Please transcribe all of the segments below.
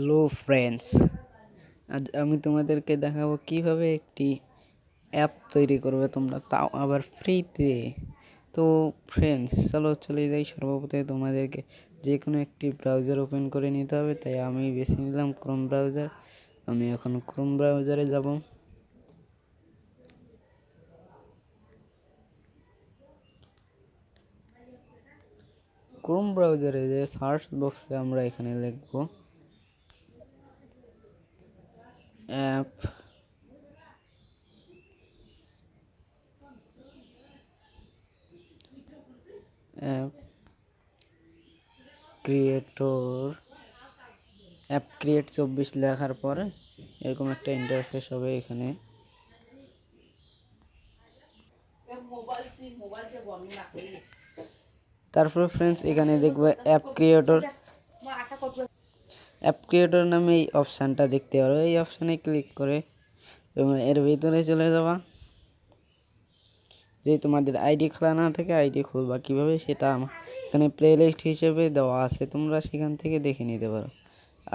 Hello friends আজ আমি তোমাদেরকে দেখাবো কীভাবে একটি অ্যাপ তৈরি করবে তোমরা, তাও আবার ফ্রিতে তো ফ্রেন্ডস চলো, চলে যাই। সর্বপ্রথমে তোমাদেরকে যে কোনো একটি ব্রাউজার ওপেন করে নিতে হবে। তাই আমি বেছে নিলাম ক্রোম ব্রাউজার আমি এখন ক্রোম ব্রাউজারে যাব। ক্রোম ব্রাউজারে যে সার্চ বক্সে আমরা এখানে লিখব। App. App creator. App create চব্বিশ লেখার পরে এরকম একটা ইন্টারফেস হবে এখানে। তারপরে ফ্রেন্ডস এখানে দেখবে অ্যাপ ক্রিয়েটর। অ্যাপ ক্রিয়েটর নামে এই অপশানটা দেখতে পারো। এই অপশানে ক্লিক করে তোমরা এর ভিতরে চলে যাবা। যদি তোমাদের আইডি খোলা না থাকে, আইডি খুলবা কীভাবে সেটা আমার এখানে প্লে লিস্ট হিসেবে দেওয়া আছে, তোমরা সেখান থেকে দেখে নিতে পারো।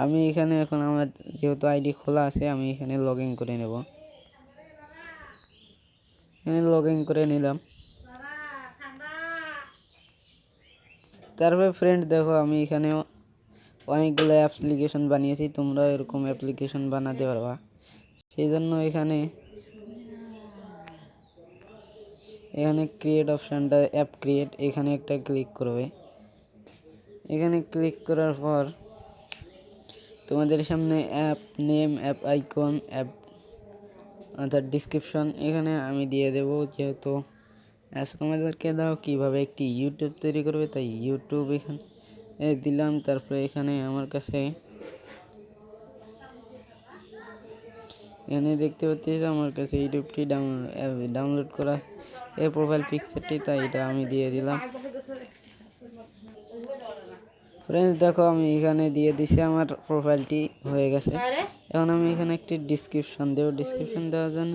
আমি এখানে এখন আমার যেহেতু আইডি খোলা আছে, আমি এখানে লগ ইন করে নেব। এখানে লগ ইন করে নিলাম। তারপরে ফ্রেন্ড দেখো, আমি এখানে অনেকগুলো অ্যাপ্লিকেশন বানিয়েছি, তোমরা এরকম অ্যাপ্লিকেশন বানাতে পারবা। সেই জন্য এখানে এখানে ক্রিয়েট অপশানটা অ্যাপ ক্রিয়েট এখানে একটা ক্লিক করবে। এখানে ক্লিক করার পর, তোমাদের সামনে app name app icon app অর্থাৎ ডিসক্রিপশন এখানে আমি দিয়ে দেব যেহেতু আজকে আমাদেরকে দাও কীভাবে একটি ইউটিউব তৈরি করবে, তাই ইউটিউব এখানে দিলাম তারপরে এখানে আমার কাছে এখানে দেখতে পাচ্ছি আমার কাছে ইউটিউবটি ডাউনলোড করা এই প্রোফাইল পিকচারটি তাই এটা আমি দিয়ে দিলাম ফ্রেন্ডস দেখো আমি এখানে দিয়ে দিছি আমার প্রোফাইলটি হয়ে গেছে এখন আমি এখানে একটি ডিসক্রিপশন দেবো ডিসক্রিপশন দেওয়ার জন্য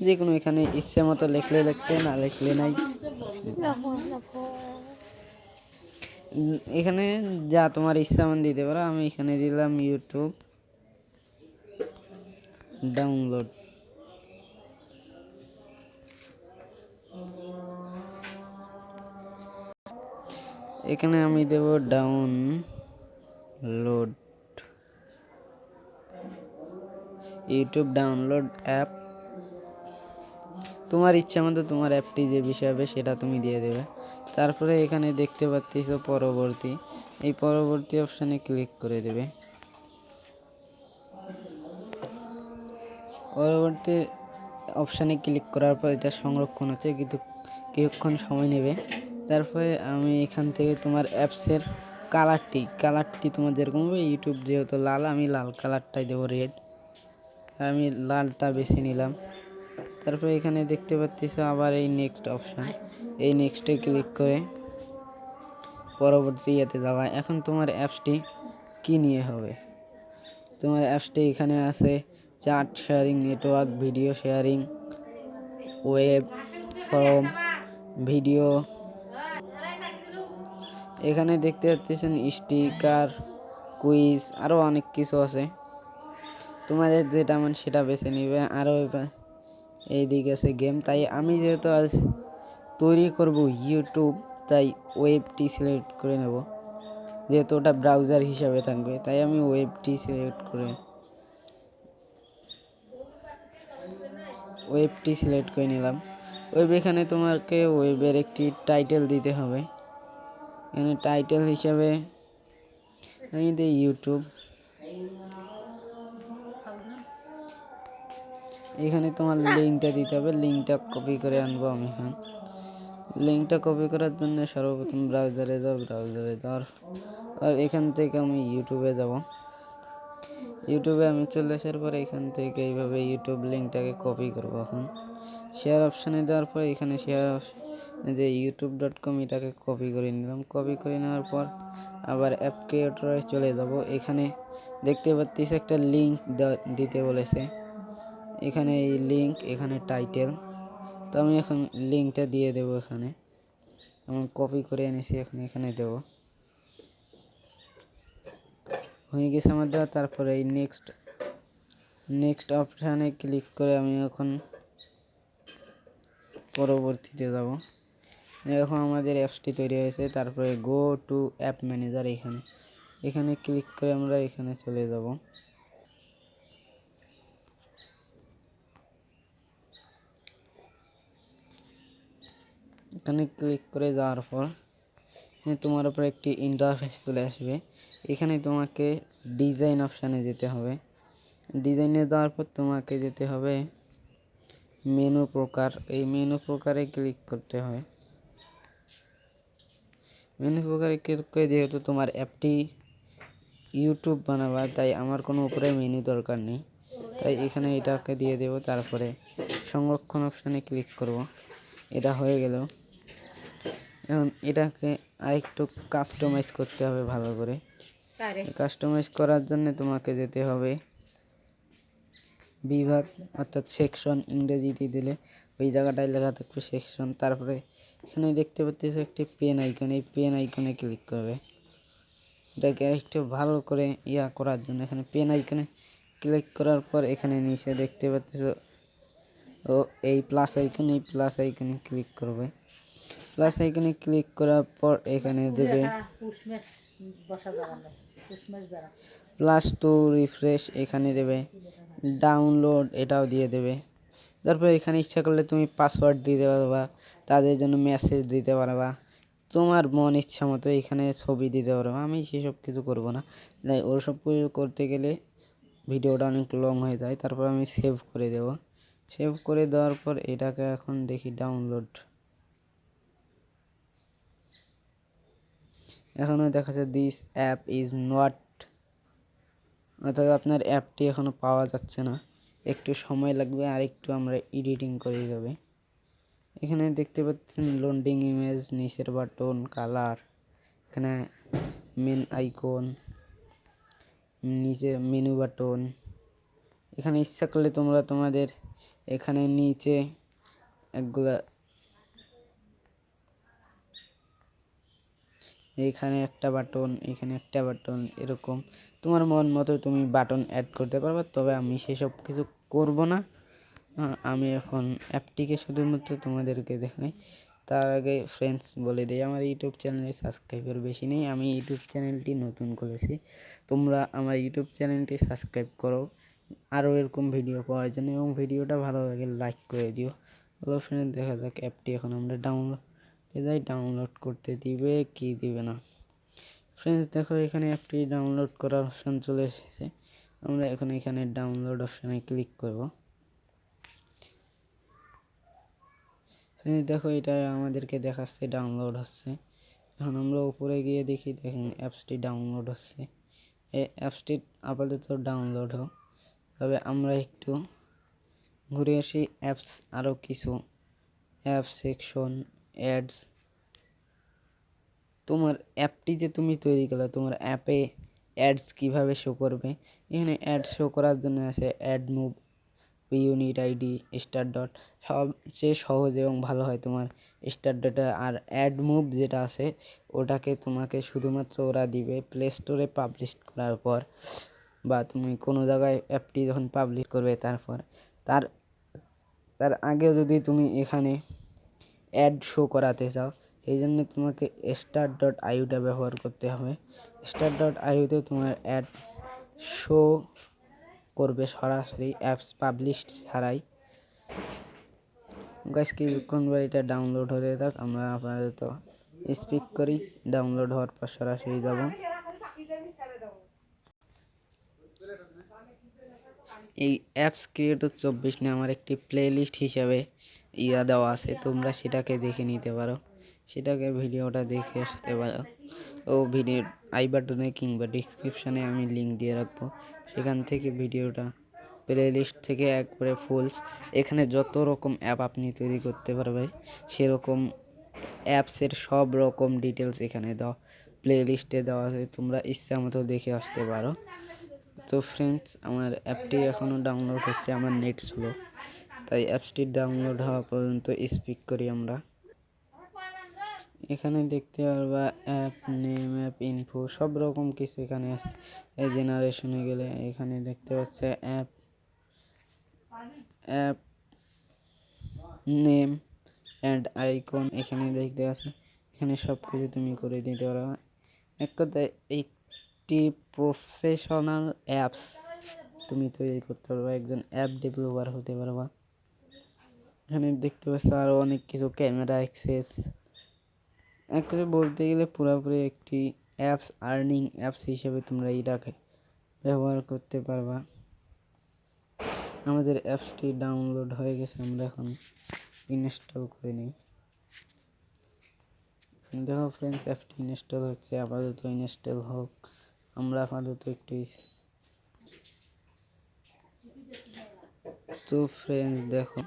যে কোনো এখানে ইচ্ছে মতো লিখলে লিখতে না লিখলে নাই এখানে যা তোমার ইচ্ছা মন দিতে পারো, আমি এখানে দিলাম ইউটিউব ডাউনলোড এখানে আমি দেব download YouTube download app তোমার ইচ্ছা মতো তোমার অ্যাপটি যে বিষয় হবে সেটা তুমি দিয়ে দেবে। তারপরে এখানে দেখতে পাচ্ছিস পরবর্তী। এই পরবর্তী অপশানে ক্লিক করে দেবে। পরবর্তী অপশানে ক্লিক করার পর এটা সংরক্ষণ হচ্ছে, কিন্তু কিছুক্ষণ সময় নেবে। তারপরে আমি এখান থেকে তোমার অ্যাপসের কালারটি কালারটি তোমার যেরকম হবে, ইউটিউব যেহেতু লাল, আমি লাল কালারটাই দেবো রেড। আমি লালটা বেছে নিলাম। তারপরে এখানে দেখতে পাচ্ছি আবার এই নেক্সট অপশান এই নেক্সটে ক্লিক করে পরবর্তী ইয়েতে যাওয়া এখন তোমার অ্যাপসটি কী নিয়ে হবে? তোমার অ্যাপসটি এখানে আছে chart sharing network video sharing web form video এখানে দেখতে পাচ্ছেন স্টিকার কুইজ আরও অনেক কিছু আছে। তোমাদের যেটা মন সেটা বেছে নিবে। আরও এইদিকে আছে গেম। তাই আমি যেহেতু আজ তৈরি করব ইউটিউব তাই ওয়েবটি সিলেক্ট করে নেব। যেহেতু ওটা ব্রাউজার হিসাবে থাকবে, তাই আমি ওয়েবটি সিলেক্ট করে ওয়েবটি সিলেক্ট করে নিলাম। ওয়েব এখানে তোমাকে ওয়েবের একটি টাইটেল দিতে হবে। এখানে টাইটেল হিসাবে আমি দিই ইউটিউব এখানে তোমার লিঙ্কটা দিতে হবে লিঙ্কটা কপি করে আনব আমি এখন। লিঙ্কটা কপি করার জন্য সর্বপ্রথম ব্রাউজারে যাও ব্রাউজারে যাওয়ার আর এখান থেকে আমি ইউটিউবে যাব। ইউটিউবে আমি চলে আসার পরে এখান থেকে এইভাবে ইউটিউব লিঙ্কটাকে কপি করব এখন। শেয়ার অপশানে দেওয়ার পর এখানে শেয়ার যে ইউটিউব ডট কম এটাকে কপি করে নিলাম। কপি করে নেওয়ার পর আবার অ্যাপ ক্রিয়েটরে চলে যাব। এখানে দেখতে পাচ্ছিস একটা লিঙ্ক দিতে বলেছে। এখানে এই লিঙ্ক এখানে টাইটেল তো আমি এখন লিঙ্কটা দিয়ে দেব এখানে। আমি কপি করে এনেছি, এখন এখানে দেব। হয়ে গেছে আমার দেওয়া, তারপরে এই নেক্সট নেক্সট অপশানে ক্লিক করে আমি এখন পরবর্তীতে যাব। এখন আমাদের অ্যাপসটি তৈরি হয়েছে, তারপরে গো টু অ্যাপ ম্যানেজার এখানে। এখানে ক্লিক করে আমরা এখানে চলে যাব। এখানে ক্লিক করে যাওয়ার পর তোমার উপর একটি ইন্টারফেস চলে আসবে। এখানে তোমাকে ডিজাইন অপশানে যেতে হবে। ডিজাইনে যাওয়ার পর তোমাকে যেতে হবে মেনু প্রকার। এই মেনু প্রকারে ক্লিক করতে হয়। মেনু প্রকারে ক্লিক করে যেহেতু তোমার অ্যাপটি ইউটিউব বানাবা, তাই আমার কোনো উপরে মেনু দরকার নেই। তাই এখানে এটাকে দিয়ে দেব, তারপরে সংরক্ষণ অপশানে ক্লিক করব। এটা হয়ে গেল। এখন এটাকে আরেকটু কাস্টমাইজ করতে হবে ভালো করে। কাস্টমাইজ করার জন্য তোমাকে যেতে হবে বিভাগ অর্থাৎ সেকশন ইংরেজিতে দিলে। ওই জায়গাটায় লেখা থাকবে সেকশন তারপরে এখানে দেখতে পাচ্ছ একটি পেন আইকন এই পেন আইকনে ক্লিক করবে। এটাকে একটু ভালো করে ইয়া করার জন্য এখানে পেন আইকনে ক্লিক করার পর এখানে নিচে দেখতে পাচ্ছ ও এই প্লাস আইকন এই প্লাস আইকনে ক্লিক করবে। প্লাস এখানে ক্লিক করার পর এখানে দেবে প্লাস টু রিফ্রেশ এখানে দেবে। ডাউনলোড এটাও দিয়ে দেবে। তারপর এখানে ইচ্ছা করলে তুমি পাসওয়ার্ড দিতে পারবা তাদের জন্য মেসেজ দিতে পারবা। তোমার মন ইচ্ছা মতো এখানে ছবি দিতে পারবা। আমি সেসব কিছু করব না। তাই ওর সব কিছু করতে গেলে ভিডিওটা অনেক লং হয়ে যায়। তারপর আমি সেভ করে দেব। সেভ করে দেওয়ার পর এটাকে এখন দেখি ডাউনলোড এখনও দেখা যাচ্ছে দিস অ্যাপ ইজ নট অর্থাৎ আপনার অ্যাপটি এখনও পাওয়া যাচ্ছে না। একটু সময় লাগবে, আর একটু আমরা এডিটিং করে যাবে এখানে দেখতে পাচ্ছেন লোডিং ইমেজ নিচের বাটন কালার এখানে মেন আইকন নিচে মেনু বাটন এখানে ইচ্ছা করলে তোমরা তোমাদের এখানে নিচে একগুলা এখানে একটা বাটন এখানে একটা বাটন এরকম। তোমার মন মতো তুমি বাটন অ্যাড করতে পারবে, তবে আমি সেসব কিছু করব না। আমি এখন অ্যাপটিকে শুধুমাত্র তোমাদেরকে দেখাই। তার আগে ফ্রেন্ডস বলে দিই, আমার ইউটিউব চ্যানেলে সাবস্ক্রাইবার বেশি নেই, আমি ইউটিউব চ্যানেলটি নতুন করেছি। তোমরা আমার ইউটিউব চ্যানেলটি সাবস্ক্রাইব করো। আরও এরকম ভিডিও পাওয়ার জন্য, এবং ভিডিওটা ভালো লাগে লাইক করে দিও। হলো ফ্রেন্ড দেখা যাক অ্যাপটি এখন আমরা ডাউনলোড যাই ডাউনলোড করতে দিবে, কি দিবে না। ফ্রেন্ডস দেখো এখানে অ্যাপটি ডাউনলোড করার অপশান চলে এসেছে। আমরা এখন এখানে ডাউনলোড অপশানে ক্লিক করব। ফ্রেন্ডস দেখো এটা আমাদেরকে দেখাচ্ছে ডাউনলোড হচ্ছে। এখন আমরা উপরে গিয়ে দেখি, দেখেন অ্যাপসটি ডাউনলোড হচ্ছে। এই অ্যাপসটি আপাতত ডাউনলোড হোক। তবে আমরা একটু ঘুরে আসি, অ্যাপস আরও কিছু, অ্যাপ সেকশন অ্যাডস তোমার অ্যাপটি যে তুমি তৈরি করলে, তোমার অ্যাপে অ্যাডস কীভাবে শো করবে? এখানে অ্যাড শো করার জন্য আছে ad move unit ID star dot সবচেয়ে সহজ এবং ভালো হয় তোমার স্টার ডটে আর অ্যাড মুভ যেটা আছে, ওটাকে তোমাকে শুধুমাত্র ওরা দিবে প্লে স্টোরে পাবলিশ করার পর, বা তুমি কোনো জায়গায় অ্যাপটি যখন পাবলিশ করবে তারপর। তার তার আগে যদি তুমি এখানে অ্যাড শো করাতে চাও, এই জন্য তোমাকে স্টার ডট আইউটা ব্যবহার করতে হবে। স্টার ডট আইউতে তোমার অ্যাড শো করবে সরাসরি অ্যাপস পাবলিশ ছাড়াই। গাছ কিছুক্ষণ পর এটা ডাউনলোড হতে থাক, আমরা আপাতত স্পিক করি ডাউনলোড হওয়ার পর সরাসরি যাব। এই অ্যাপস ক্রিয়েটর চব্বিশ নিয়ে আমার একটি প্লে লিস্ট হিসাবে ইয়া দেওয়া আছে। তোমরা সেটাকে দেখে নিতে পারো। সেটাকে ভিডিওটা দেখে আসতে পারো। ও ভিডিও, আই বাটনে কিংবা ডিসক্রিপশানে আমি লিঙ্ক দিয়ে রাখব। সেখান থেকে ভিডিওটা প্লে লিস্ট থেকে একবারে ফুলস এখানে যত রকম অ্যাপ আপনি তৈরি করতে পারবে, সেরকম অ্যাপসের সব রকম ডিটেলস এখানে দাও। প্লে লিস্টে দেওয়া আছে, তোমরা ইচ্ছা মতো দেখে আসতে পারো। তো ফ্রেন্ডস আমার অ্যাপটি এখনও ডাউনলোড হচ্ছে, আমার নেট স্লো তাই অ্যাপসটি ডাউনলোড হওয়া পর্যন্ত স্পিক করি আমরা। এখানে দেখতে পারবা অ্যাপ নেম অ্যাপ ইনফো সব রকম কিছু এখানে আছে। এই জেনারেশনে গেলে এখানে দেখতে পাচ্ছে app app name and icon এখানে দেখতে আছে এখানে সব কিছু তুমি করে দিতে পারবা। এক কথায় একটি প্রফেশনাল অ্যাপস তুমি তৈরি করতে পারবা, একজন অ্যাপ ডেভেলপার হতে পারবা। এখানে দেখতে পাচ্ছ আরও অনেক কিছু ক্যামেরা অ্যাক্সেস এক বলতে গেলে পুরোপুরি একটি অ্যাপস আর্নিং অ্যাপস হিসেবে তোমরা এটাকে ব্যবহার করতে পারবা। আমাদের অ্যাপসটি ডাউনলোড হয়ে গেছে, আমরা এখন ইনস্টল করে নিই। দেখো ফ্রেন্ডস অ্যাপটি ইনস্টল হচ্ছে, আপাতত ইনস্টল হোক। আমরা আপাতত একটু তো ফ্রেন্ডস দেখো,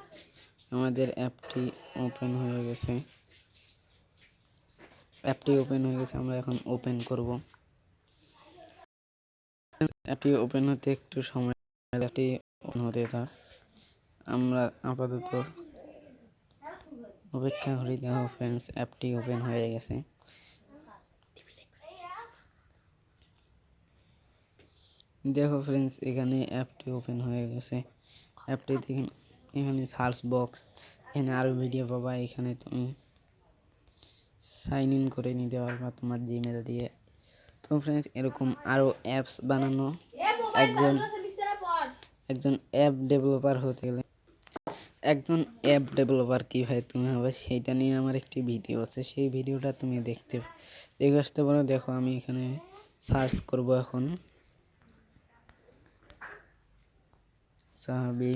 আমাদের অ্যাপটি ওপেন হয়ে গেছে। অ্যাপটি ওপেন হয়ে গেছে, আমরা এখন ওপেন করব। অ্যাপটি ওপেন হতে একটু সময় অ্যাপটি ওপেন হতে থাক। আমরা আপাতত অপেক্ষা করি, দেখো ফ্রেন্ডস অ্যাপটি ওপেন হয়ে গেছে। দেখো ফ্রেন্ডস এখানে অ্যাপটি ওপেন হয়ে গেছে। অ্যাপটি দেখেন এখানে সার্চ বক্স এখানে আরও ভিডিও পাবা এখানে তুমি সাইন ইন করে নিতে পারবা তোমার জিমেল দিয়ে। তো ফ্রেন্ডস এরকম আরও অ্যাপস বানানো। একজন একজন অ্যাপ ডেভেলপার হতে গেলে। একজন অ্যাপ ডেভেলপার কীভাবে তুমি হবে সেইটা নিয়ে আমার একটি ভিডিও আছে। সেই ভিডিওটা তুমি দেখতে দেখে আসতে পারো। দেখো আমি এখানে সার্চ করব এখন। সাহাবি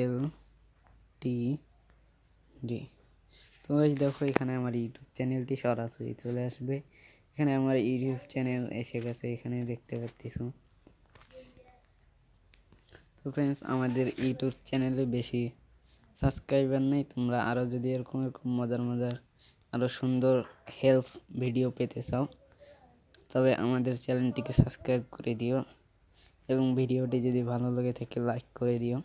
এল টি ডি তো guys দেখো, এখানে আমার ইউটিউব চ্যানেলটি সরাসরি চলে আসবে। এখানে আমার ইউটিউব চ্যানেল এসে গেছে, এখানে দেখতে পাচ্ছিস তো ফ্রেন্ডস আমাদের ইউটিউব চ্যানেলে বেশি সাবস্ক্রাইবার নেই। তোমরা আরও যদি এরকম এরকম মজার মজার আরও সুন্দর হেল্প ভিডিও পেতে চাও, তবে আমাদের চ্যানেলটিকে সাবস্ক্রাইব করে দিও। এবং ভিডিওটি যদি ভালো লাগে থাকে লাইক করে দিও।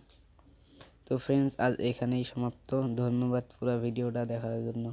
তো ফ্রেন্ডস আজ এখানেই সমাপ্ত। ধন্যবাদ পুরো ভিডিওটা দেখার জন্য।